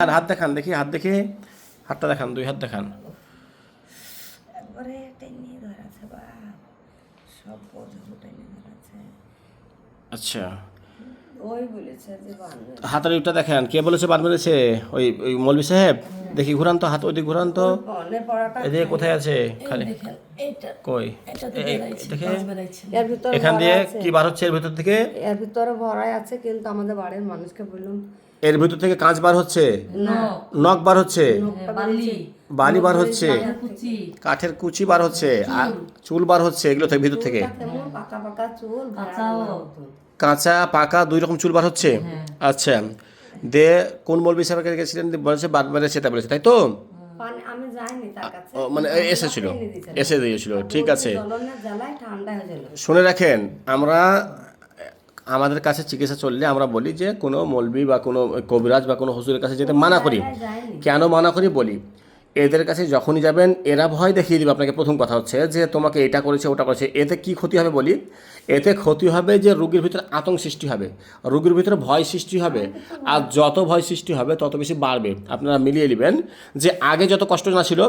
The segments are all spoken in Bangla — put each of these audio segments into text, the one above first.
আর হাত দেখান দেখি হাত দেখি। হাতটা দেখান দুই হাত দেখান। আচ্ছা। বলেছে হাতের ইটা দেখেন কে বলেছে মেরেছে? ওই ওই মৌলভী সাহেব? দেখি ঘুরান তো হাত ওইদিকে ঘুরান তো। এদিকে কোথায় আছে? খালি। দেখেন কই? দেখে। এখান দিয়ে কি বার হচ্ছে এর ভিতর থেকে? এর ভিতরে ভরাই আছে কিন্তু আমাদের বাড়ির মানুষকে বললাম এর ভিতর থেকে কাঁচ বার হচ্ছে? নখ। বার হচ্ছে? বালি। বার হচ্ছে। কাঠের কুচি। বার হচ্ছে। আর চুল বার হচ্ছে এগুলো থেকে ভিতর থেকে? কাঁচা পাকা দুই রকম চুল বার হচ্ছে? আচ্ছা। দে কোন মৌলবী সাহেবকে গেছিলেন? বলেছে বাদ মেরে সেটা বলেছে তাই তো? মানে এ- এসেছিল এসে দিয়েছিল ঠিক আছে। হয়ে শুনে রাখেন আমরা আমাদের কাছে চিকিৎসা চললে আমরা বলি যে কোনো মৌলবি বা কোনো কবিরাজ বা কোনো হসুরের কাছে যেতে মানা করি। কেন মানা করি বলি? এদের কাছে যখনই যাবেন এরা ভয় দেখিয়ে দিবে আপনাকে। প্রথম কথা হচ্ছে যে তোমাকে এটা করেছে ওটা করেছে। এতে কি ক্ষতি হবে বলি? এতে ক্ষতি হবে যে রুগীর ভিতরে আতঙ্ক সৃষ্টি হবে। রুগীর ভিতরে ভয় সৃষ্টি হবে। আর যত ভয় সৃষ্টি হবে তত বেশি বাড়বে। আপনারা মিলিয়ে নেবেন যে আগে যত কষ্ট না ছিল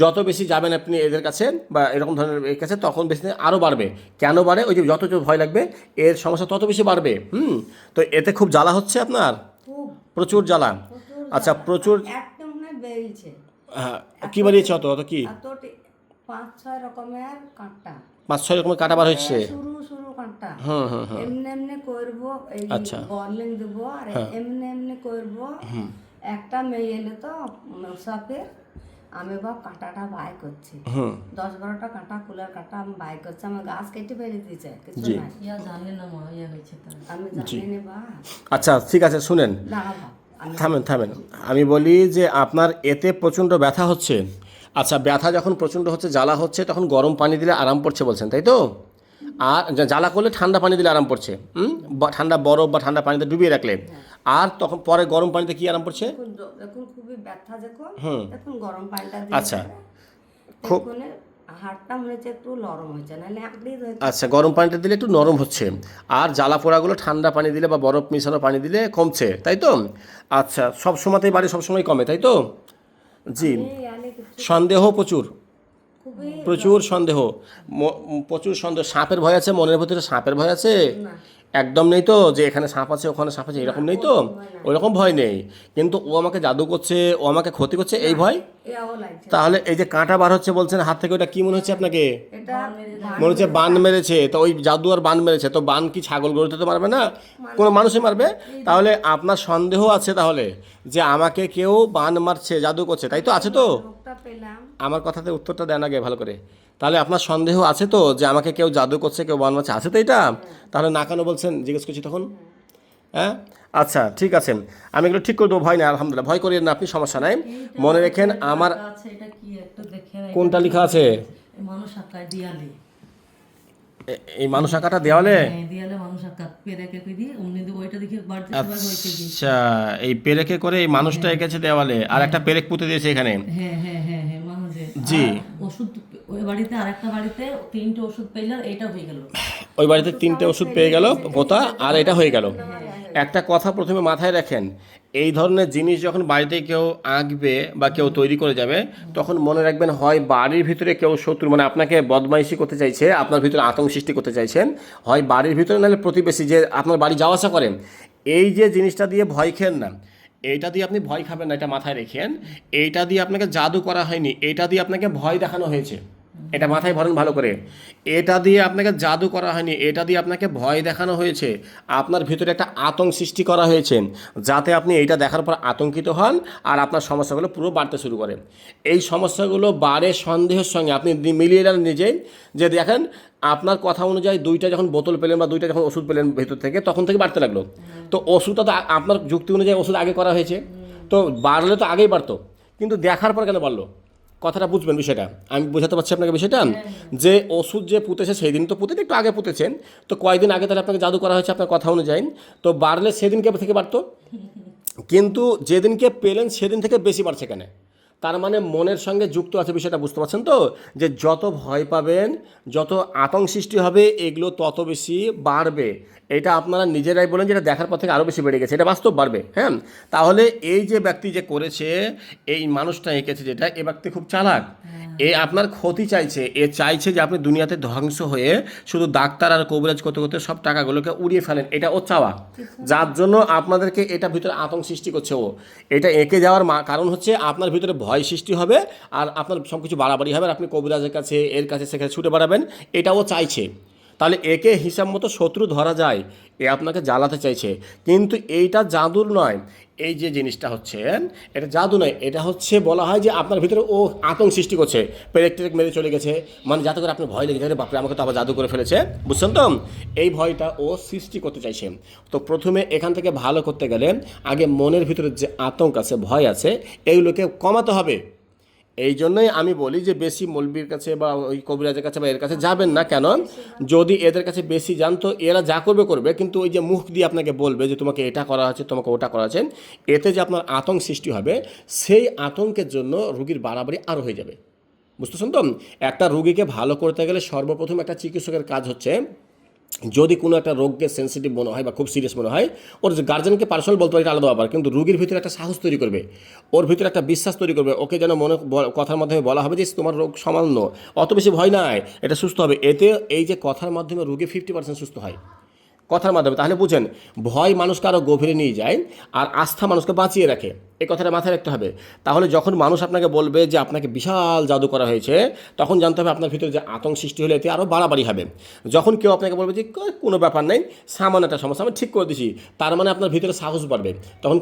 যত বেশি যাবেন আপনি এদের কাছে বা এরকম ধরনের এর কাছে তখন বেশি আরও বাড়বে। কেন বাড়ে? ওই যে যত ভয় লাগবে এর সমস্যা তত বেশি বাড়বে। হুম? তো এতে খুব জ্বালা হচ্ছে আপনার? প্রচুর জ্বালা। আচ্ছা প্রচুর হয় হ্যাঁ, কি বাড়িয়েছে অত? অত কি? পাঁচ ছয় রকমের কাঁটা। পাঁচ ছয় রকমের কাটা বার হচ্ছে শুরু শুরু কাঁটা। হুম হুম এমনি এমনি করব এই আচ্ছা। বর্লিং দেবো আর এমনি এমনি করব। একটা মেয়ে এলে তো মুসাফির আমি বা কাঁটাটা বাই করছি। দশ বারোটা কাঁটা কুলার কাঁটা আমি বাই করছি। আমার গাছ কেটে ফেলে দিয়েছে কিছু নাই। ইয়া জানে না মা ইয়া হয়েছে আমি জানি না বা। আচ্ছা ঠিক আছে শুনেন। দাঁড়াবো আমি থামেন থামেন। আমি বলি যে আপনার এতে প্রচণ্ড ব্যথা হচ্ছে। আচ্ছা ব্যথা যখন প্রচণ্ড হচ্ছে জ্বালা হচ্ছে তখন গরম পানি দিলে আরাম পড়ছে বলছেন তাই তো? আর জ্বালা করলে ঠান্ডা পানি দিলে আরাম পড়ছে হুম? বা ঠান্ডা বরফ বা ঠান্ডা পানিতে ডুবিয়ে রাখলে। আর তখন পরে গরম পানিতে কি আরাম পড়ছে পানিটা আচ্ছা। খুব হাড়টা মনে হচ্ছে একটু নরম নাহলে আচ্ছা গরম পানিটা দিলে একটু নরম হচ্ছে। আর জ্বালা পোড়াগুলো ঠান্ডা পানি দিলে বা বরফ মিশানো পানি দিলে কমছে তাই তো? আচ্ছা সব সময়তেই বাড়ি সবসময় কমে তাই তো? জি। সন্দেহ প্রচুর। প্রচুর সন্দেহ। প্রচুর সন্দেহ। সাপের ভয় আছে মনের ভিতরে সাপের ভয় আছে? একদম নেই তো যে এখানে সাপ আছে ওখানে সাপ আছে এরকম নেই তো? ওইরকম ভয় নেই। কিন্তু ও আমাকে জাদু করছে ও আমাকে ক্ষতি করছে এই ভয়? তাহলে এই যে কাঁটা বার হচ্ছে বলছেন হাত থেকে ওটা কি মনে হচ্ছে আপনাকে? মনে হচ্ছে বান মেরেছে। তো ওই জাদু আর বান মেরেছে তো বান কি ছাগল গরুতে তো মারবে না? কোনো মানুষই মারবে? তাহলে আপনার সন্দেহ আছে তাহলে যে আমাকে কেউ বান মারছে জাদু করছে তাই তো আছে তো? আমার কথাতে উত্তরটা দেন আগে ভালো করে। তাহলে আপনার সন্দেহ আছে তো যে আমাকে কেউ জাদু করছে কেউ বান মারছে আছে তো এটা? তাহলে না কেন বলছেন জিজ্ঞেস করছি তখন? হ্যাঁ? আচ্ছা ঠিক আছে। আমি এগুলো ঠিক করে দেবো ভয় না আলহামদুলিল্লাহ। ভয় করিয়েন না আপনি সমস্যা নাই। মনে রেখেন আমার কোনটা লেখা আছে? এই মানুষ আঁকাটা দেওয়ালে হ্যাঁ আচ্ছা এই পেরেকে করে এই মানুষটা এঁকেছে দেওয়ালে আর একটা পেরেক পুঁতে দিয়েছে এখানে। হ্যাঁ হ্যাঁ হ্যাঁ হ্যাঁ। জি। ওষুধ ওই বাড়িতে আরেকটা বাড়িতে তিনটে ওষুধ পেলে এইটা হয়ে গেল। ওই বাড়িতে তিনটে ওষুধ পেয়ে গেল পোতা আর এটা হয়ে গেল। একটা কথা প্রথমে মাথায় রাখেন এই ধরনের জিনিস যখন বাড়িতে কেউ আঁকবে বা কেউ তৈরি করে যাবে তখন মনে রাখবেন হয় বাড়ির ভিতরে কেউ শত্রু মানে আপনাকে বদমাইশি করতে চাইছে আপনার ভিতরে আতঙ্ক সৃষ্টি করতে চাইছেন হয় বাড়ির ভিতরে নাহলে প্রতিবেশী যে আপনার বাড়ি যাওয়া আসা করেন এই যে জিনিসটা দিয়ে ভয় খেন না। এইটা দিয়ে আপনি ভয় খাবেন না, এটা মাথায় রেখেন। এটা দিয়ে আপনাকে জাদু করা হয়নি, এটা দিয়ে আপনাকে ভয় দেখানো হয়েছে। এটা মাথায় ভরেন ভালো করে। এটা দিয়ে আপনাকে জাদু করা হয়নি, এটা দিয়ে আপনাকে ভয় দেখানো হয়েছে। আপনার ভিতরে একটা আতঙ্ক সৃষ্টি করা হয়েছে, যাতে আপনি এইটা দেখার পর আতঙ্কিত হন আর আপনার সমস্যাগুলো পুরো বাড়তে শুরু করে। এই সমস্যাগুলো বাড়ে সন্দেহের সঙ্গে। আপনি মিলিয়ে নেন নিজেই যে দেখেন, আপনার কথা অনুযায়ী দুইটা যখন বোতল পেলেন বা দুইটা যখন ওষুধ পেলেন ভেতর থেকে, তখন থেকে বাড়তে লাগল। তো ওষুধটা তো আপনার যুক্তি অনুযায়ী ওষুধ আগে করা হয়েছে। তো বাড়লে তো আগেই বাড়তো, কিন্তু দেখার পর কেন বাড়লো? কথাটা বুঝবেন বিষয়টা। আমি বোঝাতে পারছি আপনাকে বিষয়টা? যে ওষুধ যে পুঁতেছে সেই দিন তো পুঁতে একটু আগে পুঁতেছেন। তো কয়েকদিন আগে তাহলে আপনাকে জাদু করা হয়েছে আপনার কথা অনুযায়ী। তো বাড়লে সেদিনকে থেকে বাড়তো? কিন্তু যেদিনকে পেলেন সেদিন থেকে বেশি বাড়ছে কেন তার মানে মনের সঙ্গে যুক্ত আছে বিষয়টা বুঝতে পারছেন তো? যে যত ভয় পাবেন যত আতঙ্ক সৃষ্টি হবে এগুলো তত বেশি বাড়বে। এটা আপনারা নিজেরাই বলেন যেটা দেখার পর থেকে আরও বেশি বেড়ে গেছে। এটা বাস্তব বাড়বে হ্যাঁ? তাহলে এই যে ব্যক্তি যে করেছে এই মানুষটা এঁকেছে যেটা এ ব্যক্তি খুব চালাক। এ আপনার ক্ষতি চাইছে। এ চাইছে যে আপনি দুনিয়াতে ধ্বংস হয়ে শুধু ডাক্তার আর কবিরাজ করতে করতে সব টাকাগুলোকে উড়িয়ে ফেলেন। এটা ও চাওয়া। যার জন্য আপনাদেরকে এটা ভিতরে আতঙ্ক সৃষ্টি করছে ও। এটা এঁকে যাওয়ার কারণ হচ্ছে আপনার ভিতরে ভয় সৃষ্টি হবে আর আপনার সব কিছু বাড়াবাড়ি হবে আর আপনি কবিরাজের কাছে, এর কাছে, সেখানে ছুটে বাড়াবেন, এটাও চাইছে। তাহলে একে হিসাব মতো শত্রু ধরা যায়, এ আপনাকে জ্বালাতে চাইছে। কিন্তু এইটা জাদুর নয়। এই যে জিনিসটা হচ্ছে, এটা জাদু নয়, এটা হচ্ছে বলা হয় যে আপনার ভিতরে ও আতঙ্ক সৃষ্টি করছে। পেরেক টেরেক মেরে চলে গেছে। মানে যাতে করে আপনার ভয় লেগে যায় বাপরে, আমাকে তো আবার জাদু করে ফেলেছে। বুঝছেন তো? এই ভয়টা ও সৃষ্টি করতে চাইছে। তো প্রথমে এখান থেকে ভালো করতে গেলে আগে মনের ভিতরে যে আতঙ্ক আছে, ভয় আছে এইগুলোকে কমাতে হবে। এই জন্যই আমি বলি যে বেশি মৌলবীর কাছে বা ওই কবিরাজের কাছে বা এর কাছে যাবেন না কেন? যদি এদের কাছে বেশি যান, তো এরা যা করবে করবে। কিন্তু ওই যে মুখ দিয়ে আপনাকে বলবে যে তোমাকে এটা করা হচ্ছে তোমাকে ওটা করা আছে এতে যে আপনার আতঙ্ক সৃষ্টি হবে, সেই আতঙ্কের জন্য রুগীর বাড়াবাড়ি আরও হয়ে যাবে। বুঝতেছেন তো? একটা রুগীকে ভালো করতে গেলে সর্বপ্রথম একটা চিকিৎসকের কাজ হচ্ছে যদি কোনো একটা রোগকে সেন্সিটিভ মনে হয় বা খুব সিরিয়াস মনে হয়, ওর যে গার্জেনকে পার্সোনাল বলতে পারে এটা আলাদা ব্যাপার। কিন্তু রুগীর ভিতরে একটা সাহস তৈরি করবে। ওর ভিতরে একটা বিশ্বাস তৈরি করবে। ওকে যেন মনে কথার মাধ্যমে বলা হবে যে, তোমার রোগ সামান্য অত বেশি ভয় নাই, এটা সুস্থ হবে। এতে এই যে কথার মাধ্যমে রুগী ফিফটি পার্সেন্ট সুস্থ হয়। কথার মাধ্যমে। তাহলে বুঝেন, ভয় মানুষকে আরও গভীরে নিয়ে যায় আর আস্থা মানুষকে বাঁচিয়ে রাখে। এই কথাটা মাথায় রাখতে হবে। তাহলে যখন মানুষ আপনাকে বলবে যে আপনাকে বিশাল জাদু করা হয়েছে, তখন জানতে হবে আপনার ভিতরে যে আতঙ্ক সৃষ্টি হলে এতে আরও বাড়াবাড়ি হবে। যখন কেউ আপনাকে বলবে যে কোনো ব্যাপার নেই, সামান্য একটা সমস্যা, আমি ঠিক করে দিছি। তার মানে আপনার ভিতরে সাহস বাড়বে। তখন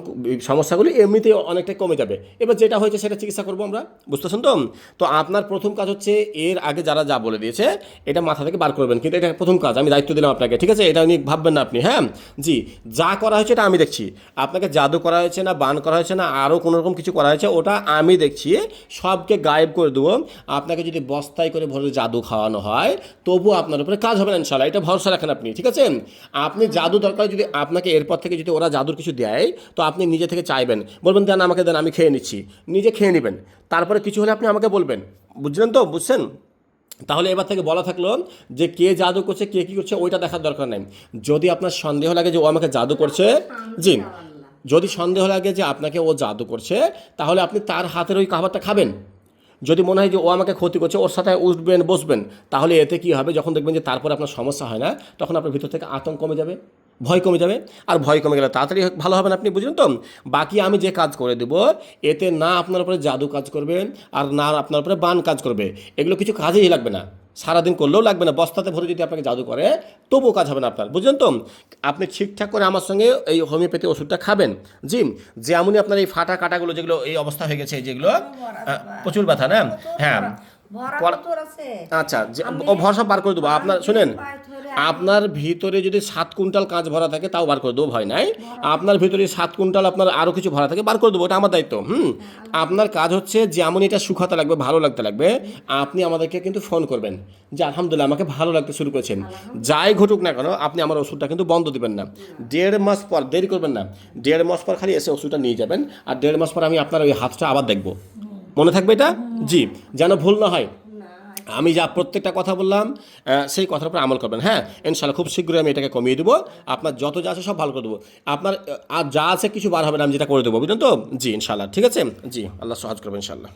সমস্যাগুলি এমনিতেই অনেকটাই কমে যাবে। এবার যেটা হয়েছে সেটা চিকিৎসা করব আমরা, বুঝতেছেন তো? তো আপনার প্রথম কাজ হচ্ছে এর আগে যারা যা বলে দিয়েছে, এটা মাথা থেকে বার করবেন। কিন্তু এটা প্রথম কাজ, আমি দায়িত্ব দিলাম আপনাকে, ঠিক আছে? এটা নিয়ে ভাববেন না আপনি হ্যাঁ? জি, যা করা হয়েছে এটা আমি দেখছি। আপনাকে জাদু করা হয়েছে না, বান করা হয়েছে না আরও কোনো রকম কিছু করা হয়েছে, ওটা আমি দেখছি, সবকে গায়েব করে দেবো। আপনাকে যদি বস্তায় করে ভরে জাদু খাওয়ানো হয়, তবু আপনার উপরে কাজ হবে না ইনশাল্লাহ এটা ভরসা রাখেন আপনি, ঠিক আছে? আপনি জাদু দরকার, যদি আপনাকে এরপর থেকে যদি ওরা জাদুর কিছু দেয়, তো আপনি নিজে থেকে চাইবেন। বলবেন, দেন, আমাকে দেন, আমি খেয়ে নিচ্ছি। নিজে খেয়ে নেবেন। তারপরে কিছু হলে আপনি আমাকে বলবেন। বুঝলেন তো? বুঝছেন? তাহলে এবার থেকে বলা থাকল যে, কে জাদু করছে, কে কী করছে, ওইটা দেখার দরকার নেই। যদি আপনার সন্দেহ লাগে যে, ও আমাকে জাদু করছে, জি। যদি সন্দেহ লাগে যে আপনাকে ও জাদু করছে, তাহলে আপনি তার হাতের ওই খাবারটা খাবেন। যদি মনে হয় যে ও আমাকে ক্ষতি করছে, ওর সাথে উঠবেন, বসবেন, তাহলে এতে কি হবে? যখন দেখবেন যে তারপরে আপনার সমস্যা হয় না, তখন আপনার ভিতর থেকে আতঙ্ক কমে যাবে, ভয় কমে যাবে। আর ভয় কমে গেলে তাড়াতাড়ি ভালো হবে না আপনি, বুঝলেন তো? বাকি আমি যে কাজ করে দেব, এতে না আপনার উপরে জাদু কাজ করবে, আর না আপনার উপরে বান কাজ করবে। এগুলো কিছু কাজেই লাগবে না। সারাদিন করলেও লাগবে না, বস্তাতে ভরে যদি আপনাকে জাদু করে, তবুও কাজ হবে না আপনার। বুঝলেন তো? আপনি ঠিকঠাক করে আমার সঙ্গে এই হোমিওপ্যাথি ওষুধটা খাবেন। জি যেমনই আপনার এই ফাটা কাটাগুলো, যেগুলো এই অবস্থা হয়ে গেছে, যেগুলো প্রচুর ব্যথা না? হ্যাঁ। আচ্ছা ও ভরসা বার করে দেবো। আপনার শুনেন আপনার ভিতরে যদি সাত কুইন্টাল কাঁচ ভরা থাকে তাও বার করে দেবো ভয় নাই। আপনার ভিতরে সাত কুইন্টাল আপনার আরও কিছু ভরা থাকে বার করে দেবো ওটা আমার দায়িত্ব হুম? আপনার কাজ হচ্ছে যেমন এটা শুকাতে লাগবে ভালো লাগতে লাগবে আপনি আমাদেরকে কিন্তু ফোন করবেন। যে আলহামদুলিল্লাহ আমাকে ভালো লাগতে শুরু করেছেন। যাই ঘটুক না কেন আপনি আমার ওষুধটা কিন্তু বন্ধ দিবেন না। দেড় মাস পর দেরি করবেন না। দেড় মাস পর খালি এসে ওষুধটা নিয়ে যাবেন আর দেড় মাস পর আমি আপনার ওই হাতটা আবার দেখব। মনে থাকবে এটা? জি। যেন ভুল না হয়। আমি যা প্রত্যেকটা কথা বললাম সেই কথার উপর আমল করবেন। হ্যাঁ ইনশাল্লাহ খুব শীঘ্রই আমি এটাকে কমিয়ে দেবো। আপনার যত যা আছে সব ভালো করে দেবো। আপনার আর যা আছে কিছু বার হবে না, আমি যেটা করে দেবো, বুঝলেন তো? জি ইনশাল্লাহ ঠিক আছে? জি, আল্লাহ সহজ করবেন ইনশাল্লাহ